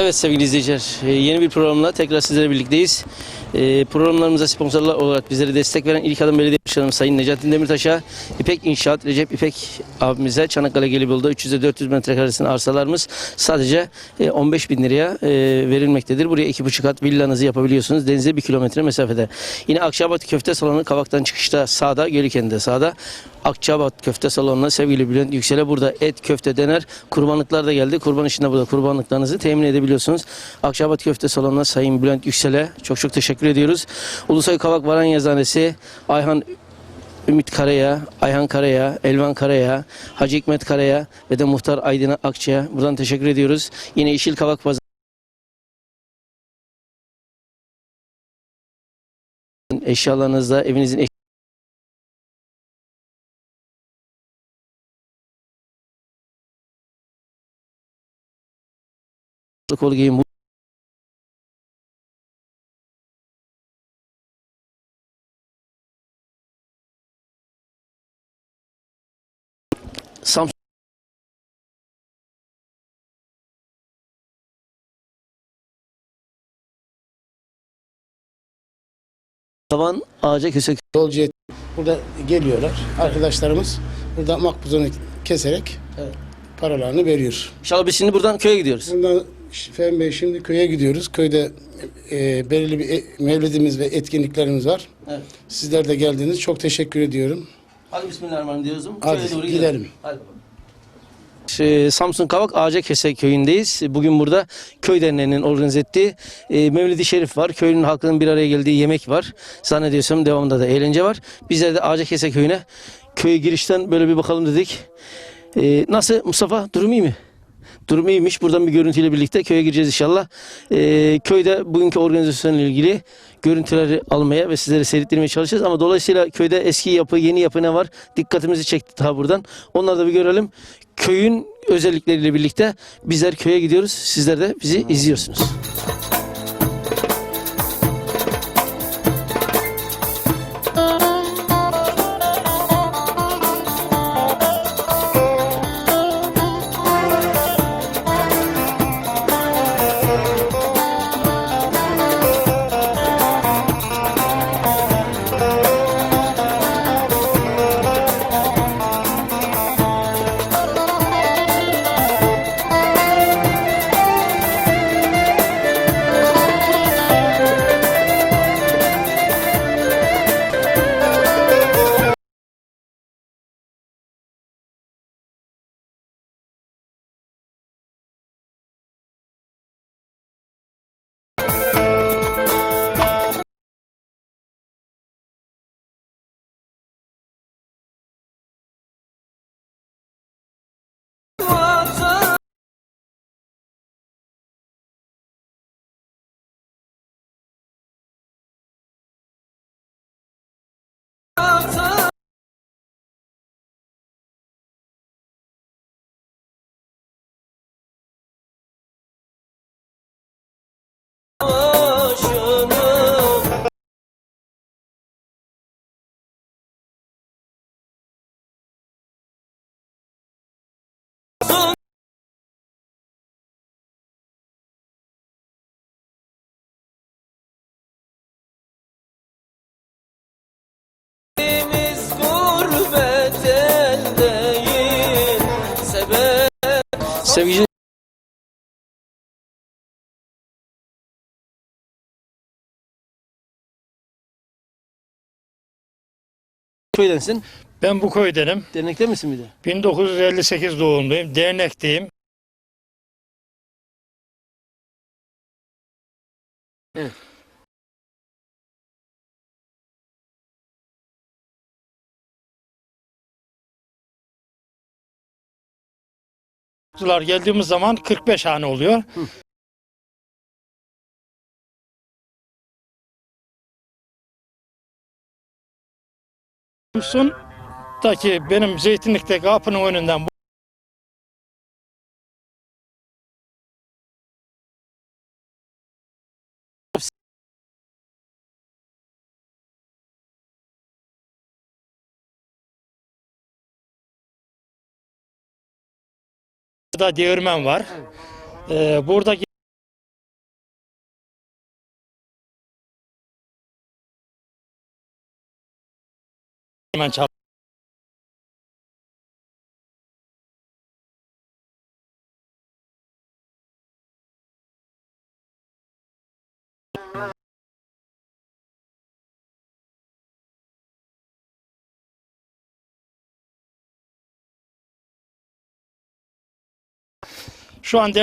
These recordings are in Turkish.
Evet sevgili izleyiciler, e, yeni bir programla tekrar sizlerle birlikteyiz. E, Programlarımıza sponsorlar olarak bizlere destek veren İlk Adım Belediye Başkanım Sayın Necati Demirtaş'a, İpek İnşaat, Recep İpek abimize Çanakkale Gelibolu'da 300'e 400 metrekaresinin arsalarımız sadece e, 15 bin liraya e, verilmektedir. Buraya 2,5 kat villanızı yapabiliyorsunuz. Denize 1 kilometre mesafede. Yine Akçabat Köfte Salonu Kavak'tan çıkışta sağda, Gölüken'de sağda. Akçabat Köfte Salonu'na sevgili Bülent Yüksel'e burada et, köfte dener. Kurbanlıklar da geldi. Kurban işinde burada kurbanlıklarınızı temin edebiliyorsunuz. Akçabat Köfte Salonu'na Sayın Bülent Yüksel'e çok çok teşekkür ediyoruz. Ulusoy Kavak Varan Yazanesi Ayhan Ümit Karaya, Ayhan Karaya, Elvan Karaya, Hacı Hikmet Karaya ve de Muhtar Aydın Akça'ya buradan teşekkür ediyoruz. Yine Yeşil Kavak Pazarı eşyalarınızda evinizin eş- kol giyim Samsung Tavan ağaca kösek Yolcu et- burada geliyorlar. Arkadaşlarımız burada makbuzunu keserek Evet. paralarını veriyor. İnşallah biz şimdi buradan köye gidiyoruz. Bundan Fehmi Bey şimdi köye gidiyoruz. Köyde e, belirli bir e, mevlidimiz ve etkinliklerimiz var. Evet. Sizler de geldiniz. Çok teşekkür ediyorum. Hadi bismillahirrahmanirrahim diyoruz. Hadi Köye doğru gidelim. Hadi bakalım. Ee, Samsun Kavak Ağacakese köyündeyiz. Bugün burada köy derneğinin organize ettiği e, Mevlid-i Şerif var. Köylünün halkının bir araya geldiği yemek var. Zannediyorsam devamında da eğlence var. Bizler de Ağacakese köyüne köye girişten böyle bir bakalım dedik. Ee, nasıl Mustafa? Durum iyi mi? Durum iyiymiş. Buradan bir görüntüyle birlikte köye gireceğiz inşallah. Ee, köyde bugünkü organizasyonla ilgili görüntüleri almaya ve sizlere seyrettirmeye çalışacağız. Ama dolayısıyla köyde eski yapı, yeni yapı ne var? Dikkatimizi çekti daha buradan. Onları da bir görelim. Köyün özellikleriyle birlikte bizler köye gidiyoruz. Sizler de bizi izliyorsunuz. Sevgili köydensin. Ben bu köydenim. Dernekte misin bir de? 1958 doğumluyum. Dernekteyim. Evet. Kutular geldiğimiz zaman 45 hane oluyor. Samsun'daki benim zeytinlikteki kapının önünden Burada değirmen var. Ee, buradaki değirmen Şu an de-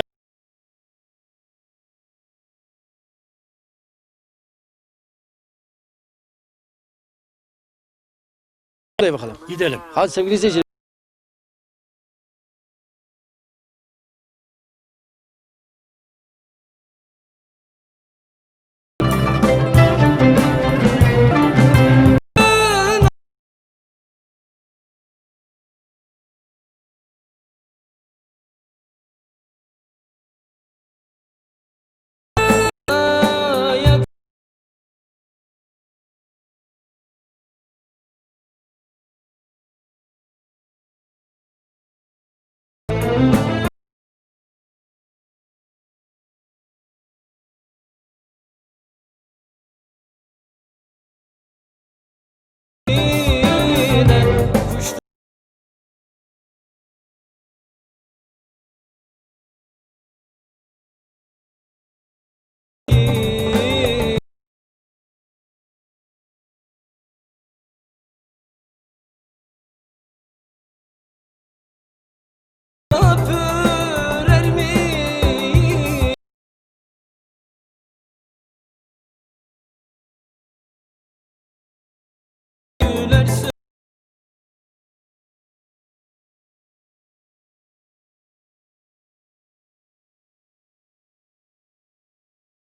Buraya bakalım. gidelim. Hadi sevgili izleyiciler.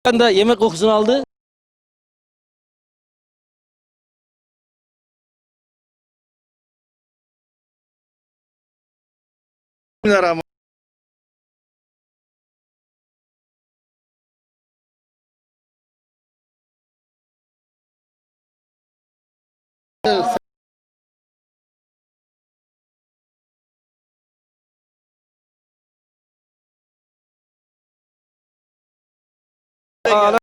Anda yemek kokusunu aldı. Ağla-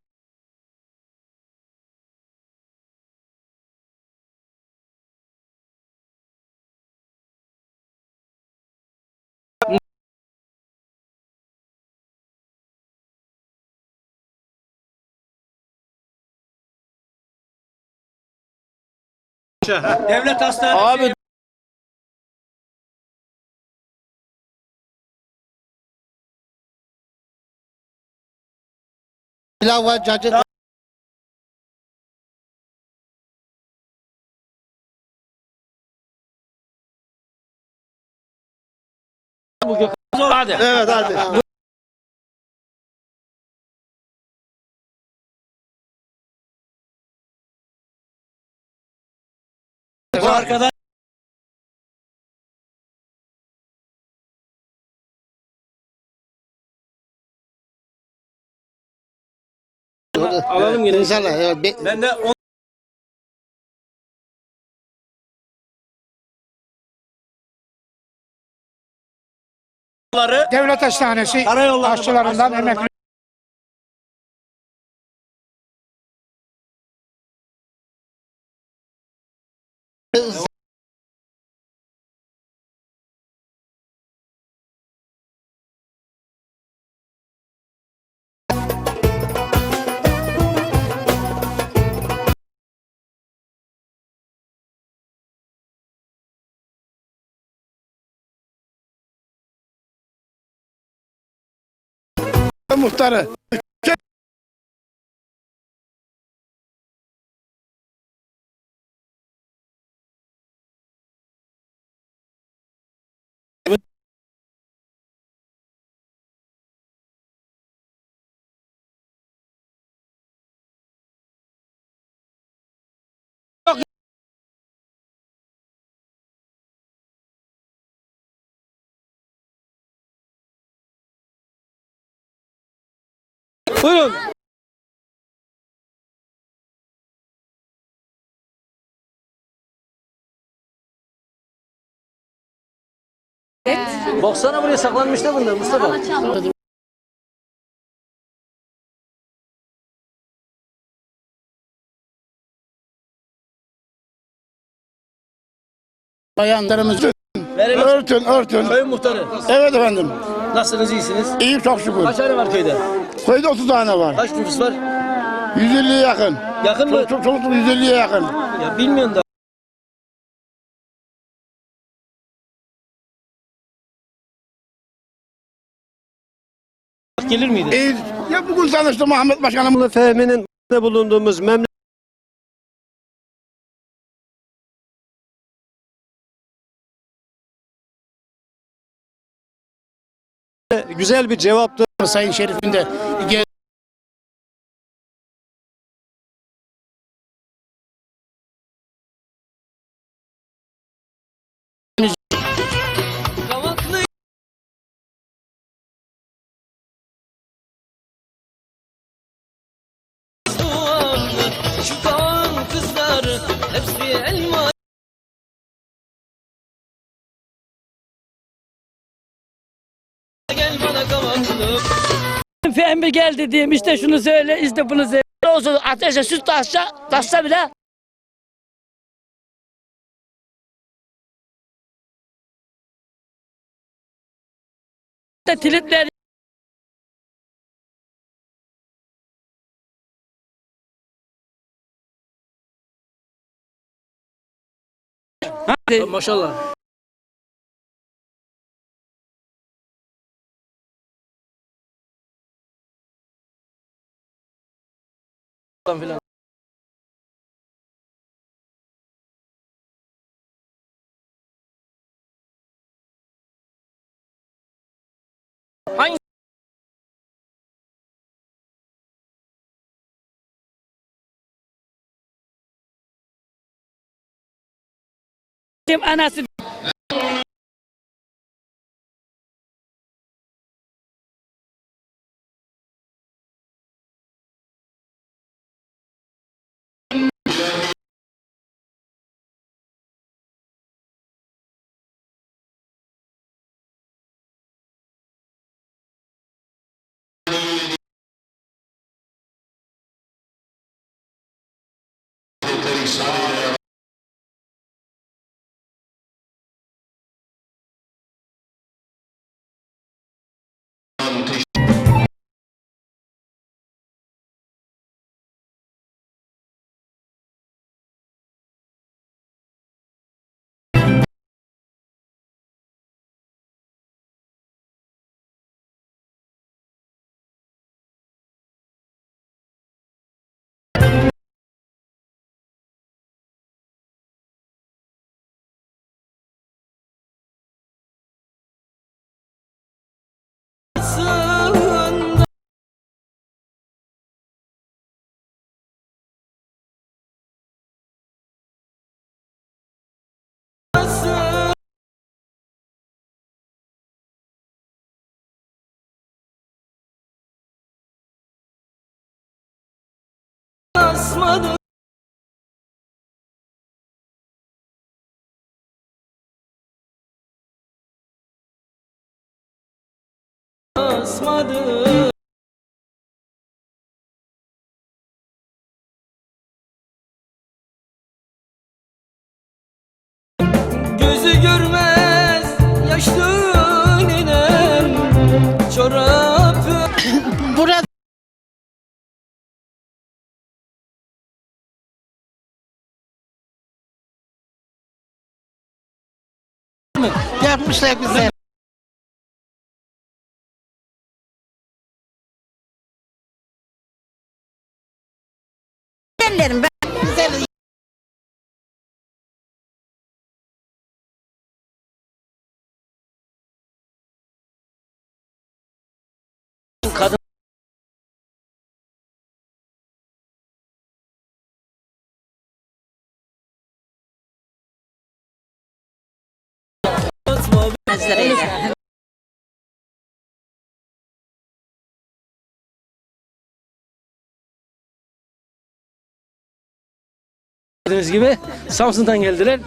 Devlet hastanesi. Abi Pilav var, cacık var. hadi. Evet hadi. Bu arkadaş Alalım yine. İnşallah. Evet, be- ben de on Devlet Hastanesi Karayolları aşçılarından emekli muhtarı. Buyurun. Baksana buraya saklanmış da bunlar Mustafa. Bayanlarımız örtün örtün. Köyün muhtarı. Evet efendim. Nasılsınız iyisiniz? İyi çok şükür. Kaç tane var köyde? Köyde 30 tane var. Kaç nüfus var? 150'ye yakın. Yakın mı? Çok çok çok 150'ye yakın. Ya bilmiyorum da. Gelir miydi? İyi. Ya bugün tanıştım Muhammed Başkanımla. Fehmi'nin bulunduğumuz memleket güzel bir cevaptı. Sayın Şerif'in de Fehmi gel dediğim işte şunu söyle işte bunu söyle. Ne olsun ateşe süt taşsa, taşsa bile de tilipler. Maşallah. Falan filan. Hangi Asmadı Asmadı Gözü görmez yapmışlar güzel. Gördüğünüz gibi Samsun'dan geldiler.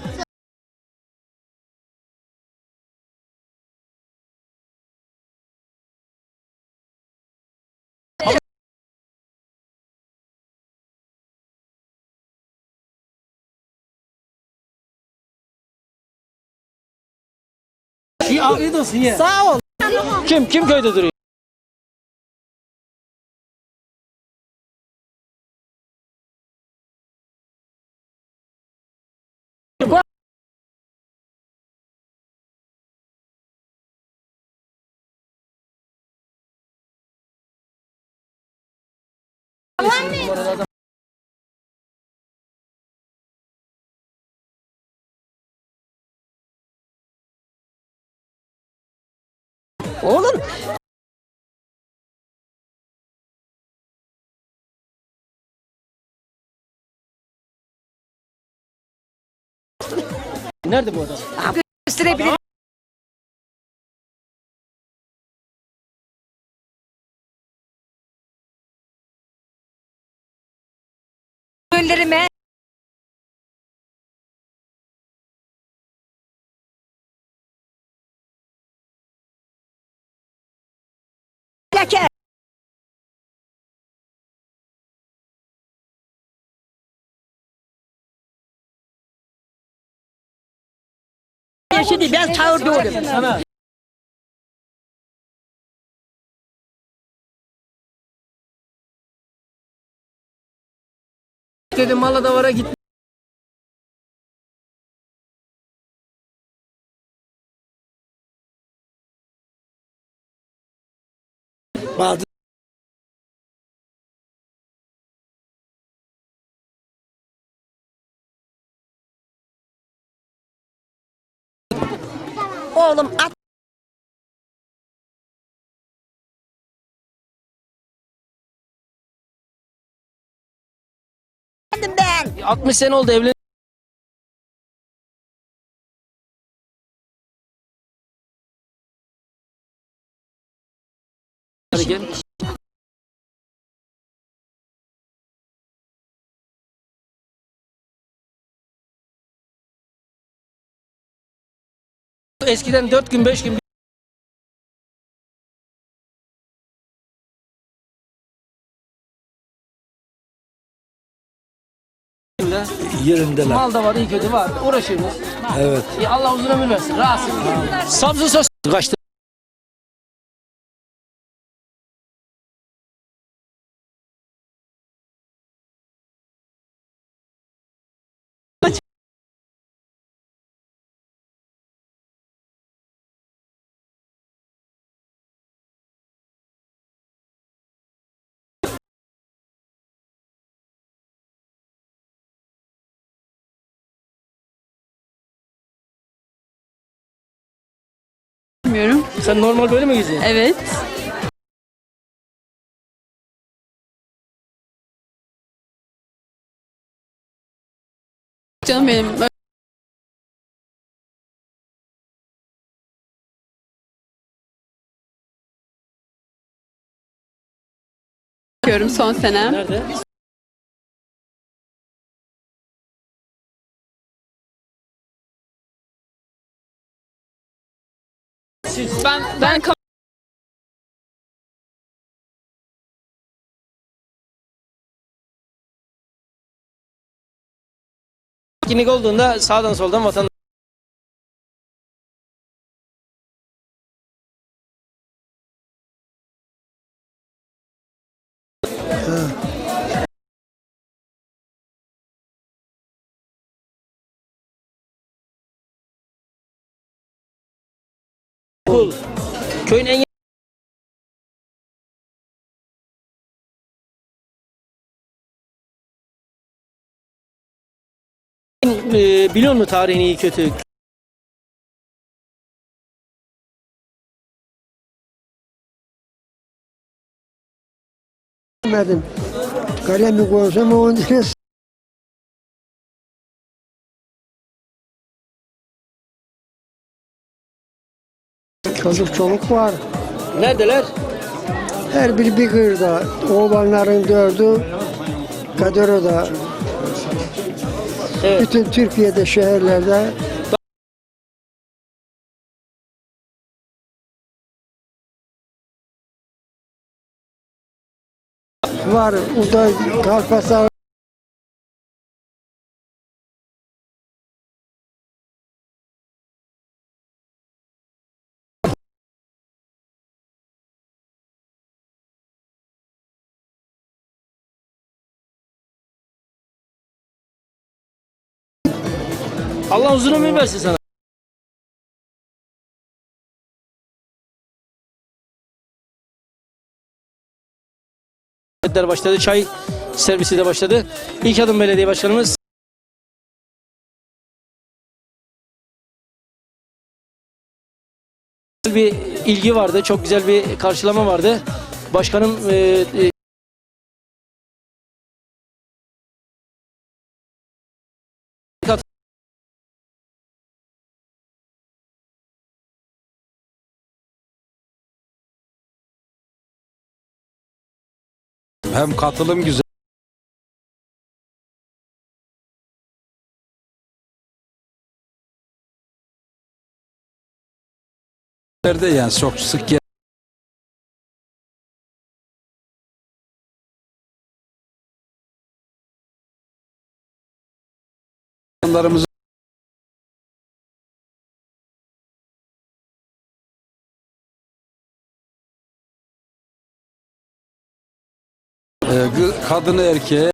Afiyet olsun ye. Sağ ol. Kim kim köyde duruyor? Oğlum Nerede bu adam? gösterebilir. Gönderime Şimdi ben çağırdı oğlum. Sana. Dedim mala davara git. Bazı Oğlum at. ben. 60 sene oldu evlen. Gel. Eskiden 4 gün 5 gün Yerindeler. Mal da var, iyi kötü var. Uğraşıyoruz. Evet. Allah uzun ömür versin. Rahatsız. Samsun sos kaçtı. Bilmiyorum. Sen normal böyle mi geziyorsun? Evet. Canım benim. Bakıyorum son senem. Nerede? Ben ben Etkinlik olduğunda sağdan soldan vatandaş Kul. Köyün en e, biliyor musun tarihini iyi kötü? Bilmedim. Kalemi koysam onun Çocuk çoluk var. Neredeler? Her biri bir kırda. Oğlanların dördü Kadıro'da. Evet. Bütün Türkiye'de şehirlerde var. Burada Kalpasar Allah uzun ömür versin sana. Başladı. Çay servisi de başladı. İlk adım belediye başkanımız bir ilgi vardı. Çok güzel bir karşılama vardı. Başkanım e, e, Hem katılım güzel. Nerede yani çok sık gel- insanlarımızı kadını erkeğe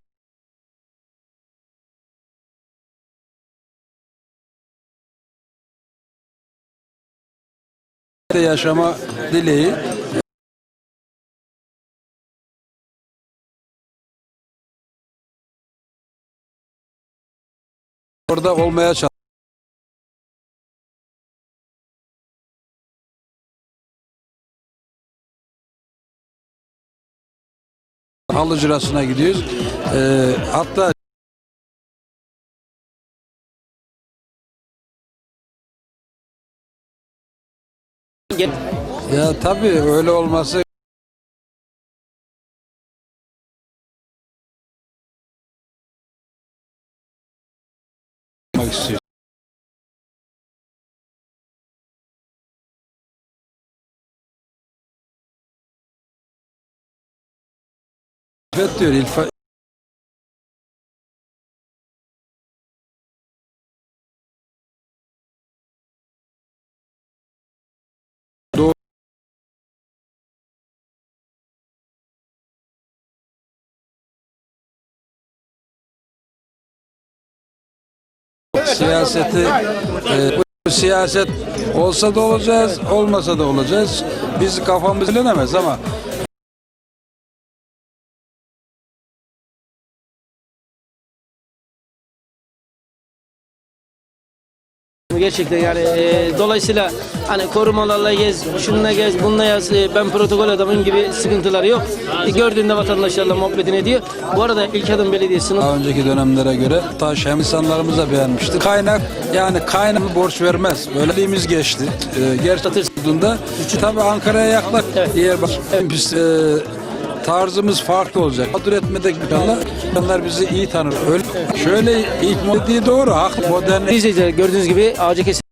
yaşama dileği orada olmaya çalış. Halı cirasına gidiyoruz. Ee, hatta ya tabii öyle olması Evet diyor İlfa. Siyaseti e, bu siyaset olsa da olacağız, olmasa da olacağız. Biz kafamız bilenemez ama Gerçekten yani e, dolayısıyla hani korumalarla gez, şununla gez, bununla yaz, e, ben protokol adamım gibi sıkıntıları yok. E, gördüğünde vatandaşlarla muhabbetini ediyor. Bu arada İlk Adım Belediyesi'nin daha önceki dönemlere göre taş hem insanlarımız da beğenmişti. Kaynak yani kaynak borç vermez. Böyleliğimiz geçti. E, gerçekten tabii Ankara'ya yaklaş diğer baş, biz, e, tarzımız farklı olacak. Mağdur etmedik inşallah. İnsanlar bizi iyi tanır. Öyle, şöyle ilk modeli doğru. Haklı modern gördüğünüz gibi ağacı kesim